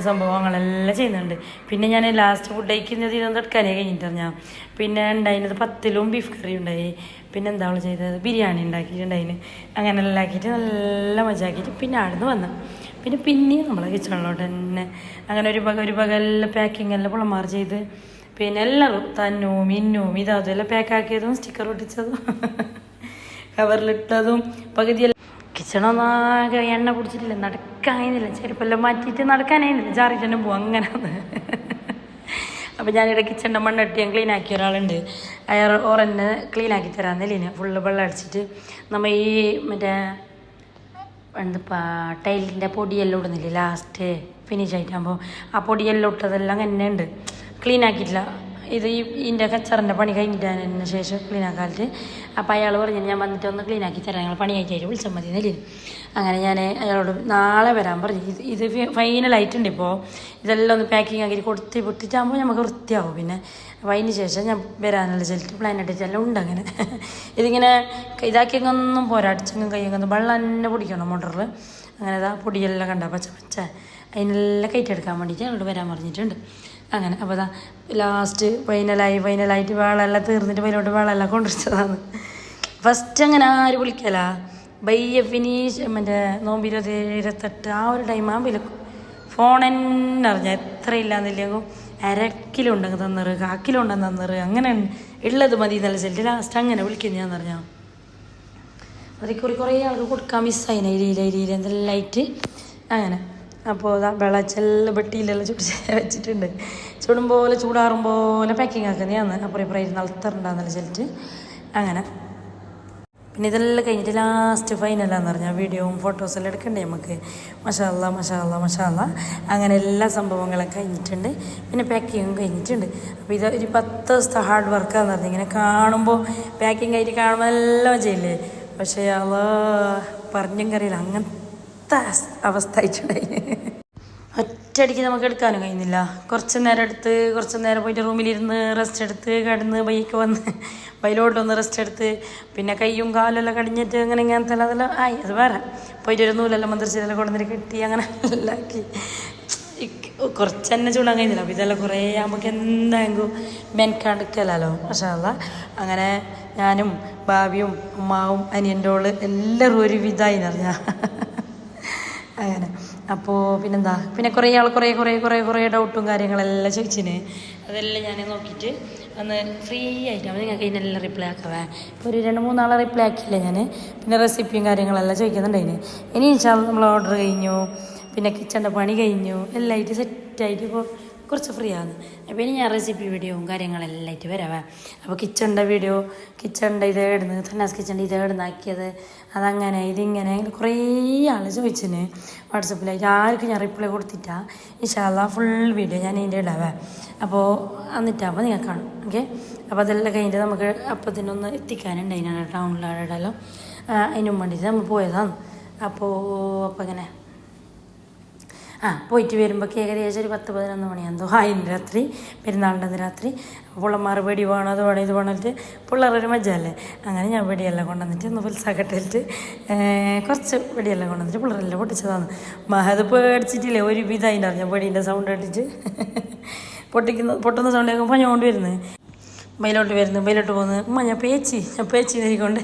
സംഭവങ്ങളെല്ലാം ചെയ്യുന്നുണ്ട്. പിന്നെ ഞാൻ ലാസ്റ്റ് ഫുഡ് കഴിക്കുന്നത് ഇതൊന്നും എടുക്കാനേ കഴിഞ്ഞിട്ടാണ് ഞാൻ പിന്നെ ഉണ്ടായിരുന്നത് പത്തിലും ബീഫ് കറി ഉണ്ടായി. പിന്നെ എന്താ അവൾ ചെയ്തത്? ബിരിയാണി ഉണ്ടാക്കിയിട്ടുണ്ടായിന്. അങ്ങനെ എല്ലാം ആക്കിയിട്ട് നല്ല മജാക്കിയിട്ട് പിന്നെ അവിടുന്ന് വന്നു. പിന്നെ പിന്നെയും നമ്മളെ കിച്ചണിലോട്ട് തന്നെ. അങ്ങനെ ഒരു പക ഒരു പക എല്ലാം പാക്കിംഗ് എല്ലാം പുളമാർ ചെയ്ത്. പിന്നെ എല്ലാവരും തന്നും മിന്നും ഇതാതും എല്ലാം പാക്കാക്കിയതും സ്റ്റിക്കർ ഒട്ടിച്ചതും. കവറിലിട്ടതും പകുതി കിച്ചണൊന്നാകെ എണ്ണ പിടിച്ചിട്ടില്ല നടക്കാനില്ല ചെരുപ്പെല്ലാം മാറ്റിയിട്ട് നടക്കാനായിരുന്നില്ല ജാറി തന്നെ പോവും അങ്ങനെ. അപ്പോൾ ഞാനിവിടെ കിച്ചണിന്റെ മണ്ണിട്ട് ഞാൻ ക്ലീൻ ആക്കിയ ഒരാളുണ്ട്. അയാൾ ഓറന്നെ ക്ലീൻ ആക്കി തരാമെന്നില്ല ഫുള്ള് വെള്ളം അടിച്ചിട്ട് നമ്മൾ ഈ മറ്റേ എന്താ ടൈലിന്റെ പൊടിയെല്ലാം ഇടുന്നില്ലേ ലാസ്റ്റ് ഫിനിഷ് ആയിട്ടാകുമ്പോൾ ആ പൊടിയെല്ലാം ഇട്ടതെല്ലാം തന്നെ ഉണ്ട് ക്ലീൻ ആക്കിയിട്ടില്ല. ഇത് ഈ ഇതിന്റെ കച്ചറിന്റെ പണി കഴിഞ്ഞിട്ടതിന് ശേഷം ക്ലീൻ ആക്കാലിട്ട് അപ്പോൾ അയാൾ പറഞ്ഞു ഞാൻ വന്നിട്ട് ഒന്ന് ക്ലീനാക്കി തരാം. ഞങ്ങൾ പണി ആക്കിയിട്ട് വിളിച്ചാൽ മതി എന്നല്ലേ? അങ്ങനെ ഞാൻ അയാളോട് നാളെ വരാൻ പറഞ്ഞു. ഇത് ഇത് ഫൈനലായിട്ടുണ്ട് ഇപ്പോൾ ഇതെല്ലാം ഒന്ന് പാക്കിംഗ് ആക്കി കൊടുത്ത് പൊട്ടിച്ചാകുമ്പോൾ നമുക്ക് വൃത്തിയാവും പിന്നെ. അപ്പോൾ അതിന് ശേഷം ഞാൻ വരാനുള്ള ചെല്ലിട്ട് പ്ലാൻ ഇട്ടിട്ടെല്ലാം ഉണ്ട് അങ്ങനെ. ഇതിങ്ങനെ ഇതാക്കിയൊന്നും പോരാ അടിച്ചെങ്കും ഒന്ന് വെള്ളം തന്നെ പൊടിക്കണം മോട്ടറിൽ അങ്ങനെ ഇതാ പൊടിയെല്ലാം കണ്ട? പച്ച പച്ച. അതിനെല്ലാം കയറ്റെടുക്കാൻ വേണ്ടിയിട്ട് ഞങ്ങളോട് വരാൻ പറഞ്ഞിട്ടുണ്ട്. അങ്ങനെ. അപ്പോൾ അതാ ലാസ്റ്റ് ഫൈനലായി ഫൈനലായിട്ട് വേളെല്ലാം തീർന്നിട്ട് അതിലോട്ട് വാളല്ല കൊണ്ടുവച്ചതാണ്. ഫസ്റ്റ് അങ്ങനെ ആര് വിളിക്കല? ബയ്യ ഫിനീഷ് മറ്റേ നോമ്പ് ഇരുപത്തി ഇരുപത്തെട്ട് ആ ഒരു ടൈം ആ വിളിക്കും. ഫോൺ തന്നെ അറിഞ്ഞ. എത്ര ഇല്ലാന്നില്ലെങ്കിൽ അര കിലോ ഉണ്ടെങ്കിൽ തന്നറ് കാ കിലോ ഉണ്ടെന്ന് തന്നറ് അങ്ങനെ ഉള്ളത് മതി നല്ല സെറ്റ് ലാസ്റ്റ് അങ്ങനെ വിളിക്കുന്നു ഞാൻ പറഞ്ഞാൽ അതിൽ കുറി കുറേ ആൾക്ക് കൊടുക്കാൻ മിസ്സായിന് അരിയിൽ അരിയിൽ എന്തെല്ലാം ആയിട്ട്. അങ്ങനെ. അപ്പോൾ വെള്ളച്ചെല്ലാം വെട്ടിയിലെല്ലാം ചുട്ട് വെച്ചിട്ടുണ്ട്. ചൂടും പോലെ ചൂടാറും പോലെ പാക്കിങ് ആക്കുന്നതാണ്. അപ്പുറം ഇപ്പുറം ഇരുന്ന് അളുത്തറുണ്ടാകുന്നല്ല ചെല്ലിട്ട്. അങ്ങനെ. പിന്നെ ഇതെല്ലാം കഴിഞ്ഞിട്ട് ലാസ്റ്റ് ഫൈനലാന്ന് പറഞ്ഞാൽ വീഡിയോയും ഫോട്ടോസെല്ലാം എടുക്കണ്ടേ നമുക്ക് മഷാല്ല മഷാല്ല മഷാല്ല അങ്ങനെ എല്ലാ സംഭവങ്ങളും കഴിഞ്ഞിട്ടുണ്ട്. പിന്നെ പാക്കിങ്ങും കഴിഞ്ഞിട്ടുണ്ട്. അപ്പോൾ ഇത് ഒരു പത്ത് ദിവസത്തെ ഹാർഡ് വർക്കാന്ന് പറഞ്ഞാൽ ഇങ്ങനെ കാണുമ്പോൾ പാക്കിംഗ് ആയിട്ട് കാണുമ്പോൾ എല്ലാം ചെയ്യില്ലേ? പക്ഷേ അവ പറഞ്ഞും കറിയില്ല അങ്ങനത്തെ അവസ്ഥ ആയിട്ടുണ്ടായി ഒറ്റയടിക്ക് നമുക്ക് എടുക്കാനും കഴിയുന്നില്ല. കുറച്ച് നേരം എടുത്ത് കുറച്ച് നേരം പോയിട്ട് റൂമിലിരുന്ന് റെസ്റ്റ് എടുത്ത് കിടന്ന് ബൈക്ക് വന്ന് ബൈലോട്ട് വന്ന് റെസ്റ്റ് എടുത്ത് പിന്നെ കയ്യും കാലെല്ലാം കടിഞ്ഞിട്ട് അങ്ങനെ ഇങ്ങനത്തെ അതെല്ലാം ആയി. അത് വേറെ. പോയിട്ട് ഒരു നൂലെല്ലാം മന്ത്രിച്ചെല്ലാം കൊണ്ടുവന്നിട്ട് കെട്ടി അങ്ങനെ എല്ലാക്കി കുറച്ച് തന്നെ ചൂടാൻ കഴിയുന്നില്ല. അപ്പോൾ ഇതെല്ലാം കുറേ നമുക്ക് എന്തായെങ്കിലും മെനക്കാണ്ടിക്കലോ പക്ഷേ അല്ല അങ്ങനെ ഞാനും ഭാവിയും അമ്മാവും അനിയന്റെ ഓൾ എല്ലാവരും ഒരു പറഞ്ഞാൽ അങ്ങനെ. അപ്പോൾ പിന്നെന്താ? പിന്നെ കുറേ ആൾ കുറേ കുറേ കുറേ കുറേ ഡൗട്ടും കാര്യങ്ങളെല്ലാം ചോദിച്ചിന്. അതെല്ലാം ഞാൻ നോക്കിയിട്ട് ഒന്ന് ഫ്രീ ആയിട്ട് അപ്പോൾ നിങ്ങൾക്ക് ഇതിനെല്ലാം റിപ്ലൈ ആക്കാവേ. ഇപ്പോൾ ഒരു രണ്ട് മൂന്നാളെ റിപ്ലൈ ആക്കിയില്ല ഞാൻ പിന്നെ റെസിപ്പിയും കാര്യങ്ങളെല്ലാം ചോദിക്കുന്നുണ്ടായിന്. ഇനി ഇൻഷാൽ നമ്മൾ ഓർഡർ കഴിഞ്ഞു. പിന്നെ കിച്ചണിന്റെ പണി കഴിഞ്ഞു. എല്ലാം ആയിട്ട് സെറ്റായിട്ട് ഇപ്പോൾ കുറച്ച് ഫ്രീ ആണ്. അപ്പോൾ ഇനി ഞാൻ റെസിപ്പി വീഡിയോയും കാര്യങ്ങളെല്ലാം ആയിട്ട് വരാവേ അപ്പോൾ കിച്ചണിന്റെ വീഡിയോ കിച്ചണിന്റെ ഇത് ഇടുന്നത് തന്നാസ് കിച്ചണിന്റെ ഇത് ഇടുന്നാക്കിയത് അതങ്ങനെ ഇതിങ്ങനെ കുറേ ആൾ ചോദിച്ചിന് വാട്സപ്പിലായിട്ട്. ആർക്കും ഞാൻ റിപ്ലൈ കൊടുത്തിട്ടാ. ഇൻഷാല്ല ഫുൾ വീഡിയോ ഞാൻ ഇതിന്റെ ഇടാവേ അപ്പോൾ എന്നിട്ടാകുമ്പോൾ നിങ്ങൾ കാണും. ഓക്കെ അപ്പോൾ അതെല്ലാം കഴിഞ്ഞിട്ട് നമുക്ക് അപ്പത്തിനൊന്ന് എത്തിക്കാനുണ്ട് അതിനാണ് ടൗണിലാടല്ലോ അതിനും വേണ്ടിയിട്ട് നമ്മൾ പോയതാണ്. അപ്പോൾ അപ്പോൾ ഇങ്ങനെ ആ പോയിട്ട് വരുമ്പോൾ ഏകദേശം ഒരു പത്ത് പതിനൊന്ന് മണിയാകുമ്പോൾ ആയിരം രാത്രി. പെരുന്നാളിന്റെ രാത്രി. പുള്ളമാർ വെടി വേണം അത് വേണം ഇത് വേണമെന്നിട്ട് പിള്ളേരൊരു മജ്ജല്ലേ അങ്ങനെ ഞാൻ വെടിയെല്ലാം കൊണ്ടുവന്നിട്ട് ഒന്ന് പുൽസാക്കട്ടിട്ട് കുറച്ച് വെടിയെല്ലാം കൊണ്ടുവന്നിട്ട് പിള്ളേരെല്ലാം പൊട്ടിച്ചതാണ്. മഹത് പേടിച്ചിട്ടില്ലേ? ഒരു വിധമായിട്ട് അറിഞ്ഞ വെടീന്റെ സൗണ്ട് കേട്ടിട്ട്. പൊട്ടിക്കുന്ന പൊട്ടുന്ന സൗണ്ട് കേൾക്കുമ്പോൾ ഞാൻ കൊണ്ട് വരുന്നത് മയിലോട്ട് വരുന്നു ബൈലോട്ട് പോകുന്നത് ഉമ്മ ഞാൻ പേച്ചി ഞാൻ പേച്ചി നേരിക്കൊണ്ട്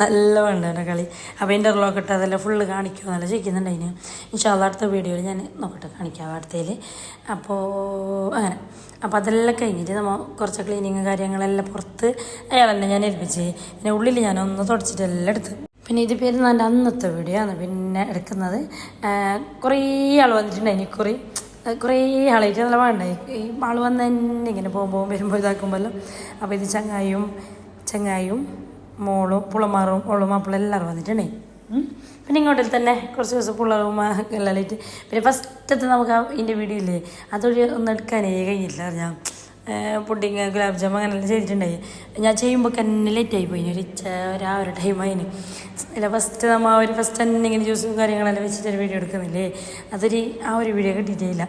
നല്ല വേണ്ട എന്റെ കളി അപ്പോൾ ഇന്റർലോക്ക് ഇട്ട് അതെല്ലാം ഫുള്ള് കാണിക്കുക നല്ല ചോദിക്കുന്നുണ്ട് അതിന്. ഇൻഷാല്ല അടുത്ത വീഡിയോയിൽ ഞാൻ നോക്കട്ടെ കാണിക്കാം അടുത്തതിൽ അപ്പോൾ അങ്ങനെ. അപ്പോൾ അതെല്ലാം കഴിഞ്ഞിട്ട് നമ്മൾ കുറച്ച് ക്ലീനിങ് കാര്യങ്ങളെല്ലാം പുറത്ത് അയാളെല്ലാം ഞാൻ ഏൽപ്പിച്ച്. പിന്നെ ഉള്ളിൽ ഞാനൊന്ന് ഒന്ന് തുടച്ചിട്ടെല്ലാം എടുത്ത്. പിന്നെ ഇത് പെരുന്നാന്റെ അന്നത്തെ വീഡിയോ ആണ്. പിന്നെ എടുക്കുന്നത് കുറേ ആൾ വന്നിട്ടുണ്ടായി കുറേ കുറേ ആളായിട്ട് നല്ല വേണ്ട ഈ ആൾ വന്ന് തന്നെ ഇങ്ങനെ പോകുമ്പോൾ വരുമ്പോൾ ഇതാക്കുമ്പോൾ അപ്പോൾ ഇത് ചങ്ങായും ചങ്ങായും മോളും പുളമാറും ഓളും മാപ്പിളും എല്ലാവരും വന്നിട്ടുണ്ടേ. പിന്നെ ഇങ്ങോട്ടിൽ തന്നെ കുറച്ച് ദിവസം പിള്ളേരും എല്ലാം ആയിട്ട് പിന്നെ ഫസ്റ്റത്തെ നമുക്ക് ഇതിന്റെ വീഡിയോ ഇല്ലേ? അതൊരു ഒന്ന് എടുക്കാനേ കഴിഞ്ഞില്ല ഞാൻ പുഡിങ് ഗുലാബ് ജാം അങ്ങനെല്ലാം ചെയ്തിട്ടുണ്ടായി ഞാൻ ചെയ്യുമ്പോൾ തന്നെ ലേറ്റായി പോയി ഒരു ഉച്ച ഒരു ആ ഒരു ടൈം അല്ല ഫസ്റ്റ് നമ്മൾ ആ ഒരു ഫസ്റ്റ് തന്നെ ഇങ്ങനെ ജ്യൂസും കാര്യങ്ങളെല്ലാം വെച്ചിട്ട് ഒരു വീഡിയോ എടുക്കുന്നില്ലേ? അതൊരു ആ ഒരു വീഡിയോ കിട്ടിയിട്ടില്ല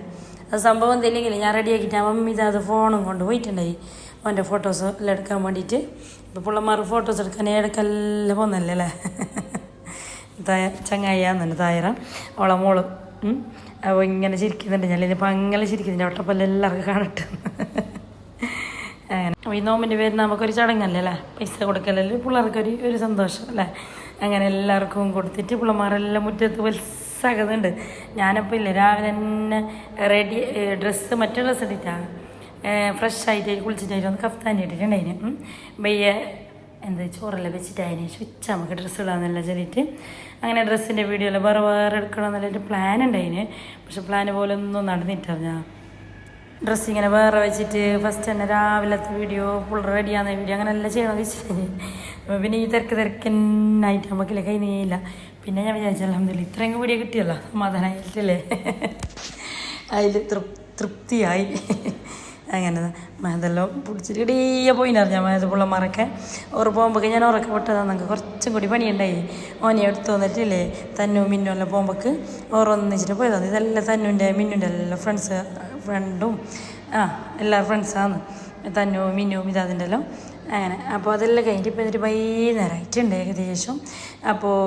അത് സംഭവം എന്തെങ്കിലും ഞാൻ റെഡിയാക്കിയിട്ട് മമ്മി ഇത് അത് ഫോണും കൊണ്ട് പോയിട്ടുണ്ടായി. അവന്റെ ഫോട്ടോസ് എല്ലാം എടുക്കാൻ വേണ്ടിയിട്ട്. ഇപ്പോൾ പിള്ളമാർ ഫോട്ടോസ് എടുക്കാൻ ഇടയ്ക്കെല്ലാം പോകുന്നല്ലേ അല്ലേ തായ ചങ്ങായിയാന്ന് തായറ. ഒളമോൾ മോൾ. അപ്പോൾ ഇങ്ങനെ ചിരിക്കുന്നുണ്ട്. ഞാൻ ഇനിയിപ്പോൾ അങ്ങനെ ചിരിക്കുന്നുണ്ട് ഒട്ടപ്പല്ല എല്ലാവർക്കും കാണട്ടെ. അങ്ങനെ. ഈ നോമ്പിന്റെ പേര് നമുക്കൊരു ചടങ്ങല്ലേ? അല്ലേ? പൈസ കൊടുക്കലല്ലേ? പിള്ളേർക്കൊരു ഒരു സന്തോഷം. അല്ലേ? അങ്ങനെ എല്ലാവർക്കും കൊടുത്തിട്ട് പിള്ളമാരെല്ലാം മുറ്റത്ത് വത്സാകുന്നുണ്ട്. ഞാനപ്പോൾ ഇല്ലേ. രാവിലെ തന്നെ റെഡി ഡ്രസ്സ് മറ്റേ ഡ്രസ്സ് ഇട്ടിട്ടാണ് ഫ്രഷ് ആയിട്ട് കുളിച്ചിട്ടായിട്ട് ഒന്ന് കഫ്താൻ ഇട്ടിട്ടുണ്ടായിരുന്നു ബയ്യ എന്ത് ചോറെല്ലാം വെച്ചിട്ടായതിന് സ്വിച്ച് നമുക്ക് ഡ്രസ്സ് ഇടാമെന്നല്ല ചെല്ലിട്ട് അങ്ങനെ ഡ്രസ്സിന്റെ വീഡിയോ എല്ലാം വേറെ വേറെ എടുക്കണമെന്നുള്ള പ്ലാൻ ഉണ്ടായിന്. പക്ഷെ പ്ലാൻ പോലെ ഒന്നും നടന്നിട്ടില്ല ഞാൻ. ഡ്രസ്സ് ഇങ്ങനെ വേറെ വെച്ചിട്ട് ഫസ്റ്റ് തന്നെ രാവിലത്തെ വീഡിയോ ഫുൾ റെഡിയാകുന്ന വീഡിയോ അങ്ങനെ എല്ലാം ചെയ്യണം വെച്ചിട്ട് പിന്നെ ഈ തിരക്ക് തിരക്കന്നായിട്ട് നമുക്കില്ല കൈ നീയില്ല പിന്നെ ഞാൻ വിചാരിച്ചു അലഹമില്ല ഇത്രയും വീഡിയോ കിട്ടിയല്ലോ സമാധാനമായിട്ടില്ലേ അതിൽ തൃപ് തൃപ്തിയായി. അങ്ങനെ മേതെല്ലാം പിടിച്ചിട്ട് ഇടിയ പോയിനറിഞ്ഞ മയത് പിള്ളമാരൊക്കെ ഓർ പോകുമ്പോൾ ഞാൻ ഉറക്കെ വിട്ടതാണ് നമുക്ക് കുറച്ചും കൂടി പണിയുണ്ടായി. ഓനെ എടുത്തു വന്നിട്ടില്ലേ? തന്നു മിന്നും എല്ലാം പോകുമ്പോൾക്ക് ഓർ ഒന്നിച്ചിട്ട് പോയതാണ് ഇതെല്ലാം തന്നുന്റെ മിന്നുന്റെ എല്ലാം ഫ്രണ്ട്സ് ഫ്രണ്ടും ആ എല്ലാ ഫ്രണ്ട്സാണ് തന്നു മിന്നു ഇതാതിന്റെ എല്ലാം. അങ്ങനെ. അപ്പോൾ അതെല്ലാം കഴിഞ്ഞിട്ട് ഇപ്പോൾ എന്നിട്ട് വൈകുന്നേരമായിട്ടുണ്ട് ഏകദേശം. അപ്പോൾ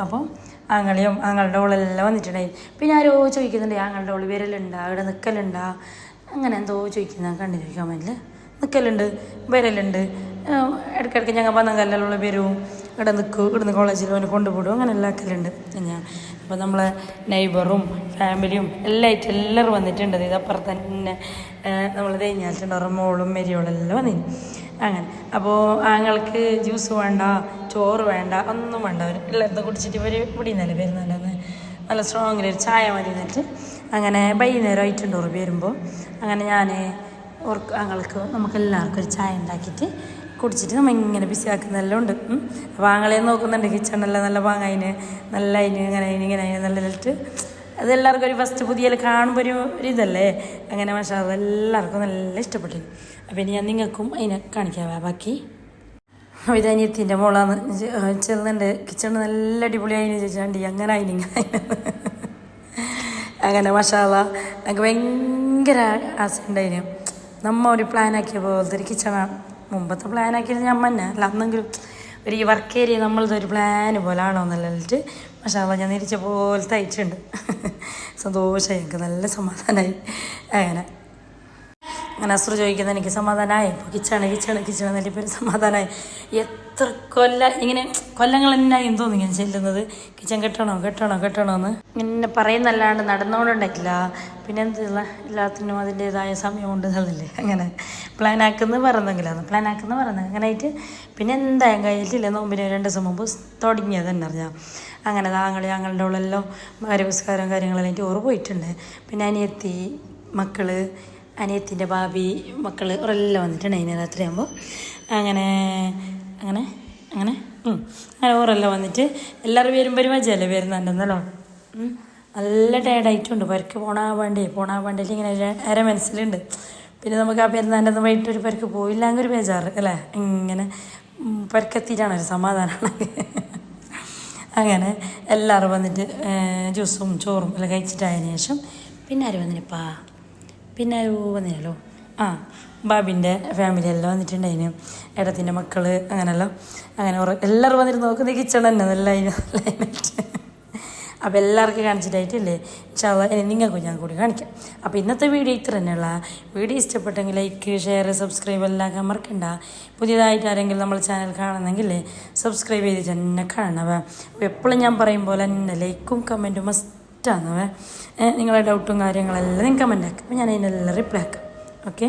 അപ്പോൾ ആങ്ങളിയും ആങ്ങളുടെ ഓളെല്ലാം വന്നിട്ടുണ്ടായി. പിന്നെ ആരോ ചോദിക്കുന്നുണ്ട് ആങ്ങളുടെ ഓൾ വിരലുണ്ടാ? ഇവിടെ നിൽക്കലുണ്ടാ അങ്ങനെ എന്തോ ചോദിക്കുന്ന കണ്ടില്ല കമന്റിൽ നിൽക്കലുണ്ട് വരലുണ്ട്. ഇടയ്ക്കിടയ്ക്ക് ഞങ്ങൾ വന്ന കല്ലുള്ള വരും ഇവിടെ നിൽക്കും ഇവിടുന്ന് കോളേജിൽ അവനെ കൊണ്ടുപോടും അങ്ങനെ എല്ലാ ആക്കലുണ്ട് ഞാൻ അപ്പോൾ നമ്മളെ നൈബറും ഫാമിലിയും എല്ലായിട്ട് എല്ലാവരും വന്നിട്ടുണ്ട്. ഇത് അപ്പുറത്ത് തന്നെ നമ്മൾ തേഞ്ഞാലിട്ടുണ്ട് അവരുടെ മോളും മെരിയോളും എല്ലാം വന്നിന്. അങ്ങനെ. അപ്പോൾ ആങ്ങൾക്ക് ജ്യൂസ് വേണ്ട ചോറ് വേണ്ട ഒന്നും വേണ്ട. അവർ എല്ലായിടത്തും കുടിച്ചിട്ട് ഇവർ ഇവിടെ നിന്നല്ലേ വരുന്നുണ്ടെന്ന് നല്ല സ്ട്രോങ്ങിൽ ഒരു ചായ മതി എന്നിട്ട് അങ്ങനെ വൈകുന്നേരം ആയിട്ടുണ്ട് ഉറപ്പ് വരുമ്പോൾ. അങ്ങനെ ഞാൻ ഓർക്ക് ഞങ്ങൾക്ക് നമുക്ക് എല്ലാവർക്കും ഒരു ചായ ഉണ്ടാക്കിയിട്ട് കുടിച്ചിട്ട് നമ്മൾ ഇങ്ങനെ ബിസി ആക്കുന്നതെല്ലാം ഉണ്ട്. അപ്പോൾ ആങ്ങളെ നോക്കുന്നുണ്ട് കിച്ചണെല്ലാം നല്ല പാങ്ങായിന് നല്ല അതിന് ഇങ്ങനെ അതിന് ഇങ്ങനെ അതിന് നല്ല ഇട്ട് അത് എല്ലാവർക്കും ഒരു ഫസ്റ്റ് പുതിയ കാണുമ്പോൾ ഒരു ഇതല്ലേ? അങ്ങനെ പക്ഷേ അതെല്ലാവർക്കും നല്ല ഇഷ്ടപ്പെട്ടു. അപ്പം ഇനി ഞാൻ നിങ്ങൾക്കും അതിനെ കാണിക്കാം. ബാക്കി. അപ്പോൾ ഇത് അനിയത്തിന്റെ മോളാണ്. ചെന്നുണ്ട് കിച്ചണ് നല്ല അടിപൊളിയായി ചോദിച്ചാണ്ടി അങ്ങനെ ആയിന്. അങ്ങനെ മഷാല ഞങ്ങൾക്ക് ഭയങ്കര ആസുണ്ടായിരുന്നു നമ്മ ഒരു പ്ലാനാക്കിയ പോലത്തെ ഒരു കിച്ചണാണ് മുമ്പത്തെ പ്ലാനാക്കിയത് ഞാൻ തന്നെ. അല്ല അന്നെങ്കിലും ഒരു ഈ വർക്ക് ഏരിയ നമ്മളതൊരു പ്ലാൻ പോലെ ആണോ എന്നല്ലിട്ട് മഷാല ഞാൻ നിരിച്ച പോലത്തെ അയച്ചിട്ടുണ്ട് സന്തോഷമായി എനിക്ക് നല്ല സമാധാനമായി അങ്ങനെ. അസുറ് ചോദിക്കുന്നത് എനിക്ക് സമാധാനമായി ഇപ്പോൾ കിച്ചാണ് കിച്ചാണ് കിച്ചാണ് എന്നിട്ട് ഇപ്പോൾ സമാധാനമായി എത്ര കൊല്ല ഇങ്ങനെ കൊല്ലങ്ങൾ തന്നെ തോന്നി ഇങ്ങനെ ചെല്ലുന്നത്. കിച്ചൺ കെട്ടണോ കെട്ടണോ കെട്ടണോ എന്ന് ഇങ്ങനെ പറയുന്നല്ലാണ്ട് നടന്നുകൊണ്ടുണ്ടായിട്ടില്ല പിന്നെ എന്തില്ല എല്ലാത്തിനും അതിന്റെതായ സമയമുണ്ട് എന്നല്ലേ അങ്ങനെ പ്ലാൻ ആക്കുന്നത് പറഞ്ഞെങ്കിലും പ്ലാൻ ആക്കുന്നത് പറഞ്ഞു. അങ്ങനെ ആയിട്ട് പിന്നെ എന്തായാലും കഴിഞ്ഞിട്ടില്ല. നോമ്പിന് രണ്ട് ദിവസം മുമ്പ് തുടങ്ങിയത് തന്നെ അറിഞ്ഞാൽ അങ്ങനെ താങ്കളെ ഞങ്ങളുടെ ഉള്ളെല്ലാം കാര്യപുസ്കാരം കാര്യങ്ങളെല്ലാം ഓർ പോയിട്ടുണ്ട്. പിന്നെ അനിയത്തി മക്കൾ അനിയത്തിന്റെ ഭാബി മക്കൾ അവരെല്ലാം വന്നിട്ടുണ്ട് അതിന് രാത്രിയാകുമ്പോൾ അങ്ങനെ അങ്ങനെ അങ്ങനെ. അങ്ങനെ ഓരെല്ലാം വന്നിട്ട് എല്ലാവരും വരുമ്പോൾ ഒരു മജയല്ലേ വരുന്നുണ്ടെന്നല്ലോ. നല്ല ടയർഡായിട്ടുണ്ട്. പരക്ക് പോണാ വേണ്ടേ പോണാ വേണ്ടേ ഇങ്ങനെ അര മനസ്സിലുണ്ട്. പിന്നെ നമുക്ക് ആ പെരുന്നാന്റെ ഒന്ന് വൈകിട്ട് ഒരു പരക്ക് പോയില്ലെങ്കിൽ ഒരു ബേജാറ് അല്ലേ? ഇങ്ങനെ പരക്കെത്തിയിട്ടാണ് ഒരു സമാധാനമാണ് അങ്ങനെ എല്ലാവരും വന്നിട്ട് ജ്യൂസും ചോറും എല്ലാം കഴിച്ചിട്ടായതിനു ശേഷം പിന്നെ ആര് വന്നിനിപ്പാ പിന്നെ അത് വന്നില്ലല്ലോ ആ ബാബിന്റെ ഫാമിലി എല്ലാം വന്നിട്ടുണ്ടായിന്. ഏടത്തിന്റെ മക്കൾ അങ്ങനെയല്ലോ. അങ്ങനെ എല്ലാവരും വന്നിട്ട് നോക്കുന്നത് കിച്ചൺ തന്നെ. നല്ല അപ്പോൾ എല്ലാവർക്കും കാണിച്ചിട്ടായിട്ടില്ലേ? ചവ നിങ്ങൾക്ക് ഞാൻ കൂടി കാണിക്കാം. അപ്പോൾ ഇന്നത്തെ വീഡിയോ ഇത്ര തന്നെയുള്ള വീഡിയോ ഇഷ്ടപ്പെട്ടെങ്കിൽ ലൈക്ക് ഷെയർ സബ്സ്ക്രൈബ് എല്ലാം മറക്കണ്ട. പുതിയതായിട്ട് ആരെങ്കിലും നമ്മൾ ചാനൽ കാണുന്നെങ്കിൽ സബ്സ്ക്രൈബ് ചെയ്ത് തന്നെ കാണണം അപ്പോൾ എപ്പോഴും ഞാൻ പറയും പോലെ തന്നെ ലൈക്കും കമന്റും മസ്റ്റാണവേ നിങ്ങളുടെ ഡൗട്ടും കാര്യങ്ങളെല്ലാം നിങ്ങൾക്ക് കമന്റ് ആക്കാം. അപ്പോൾ ഞാൻ അതിനെല്ലാം റിപ്ലൈ ആക്കാം. ഓക്കെ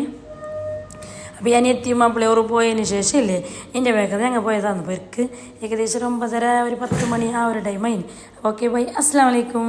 അപ്പോൾ ഞാൻ എത്തിയും മാപ്പിളയോറ് പോയതിന് ശേഷം ഇല്ലേ എന്റെ വേഗത ഞങ്ങൾ പോയതാണ് അപ്പോൾ എനിക്ക് ഏകദേശം ഒരു ഒമ്പതര ഒരു പത്ത് മണി ആ ഒരു ടൈം ആയിന്. ഓക്കെ ബൈ അസ്സാം വലൈക്കും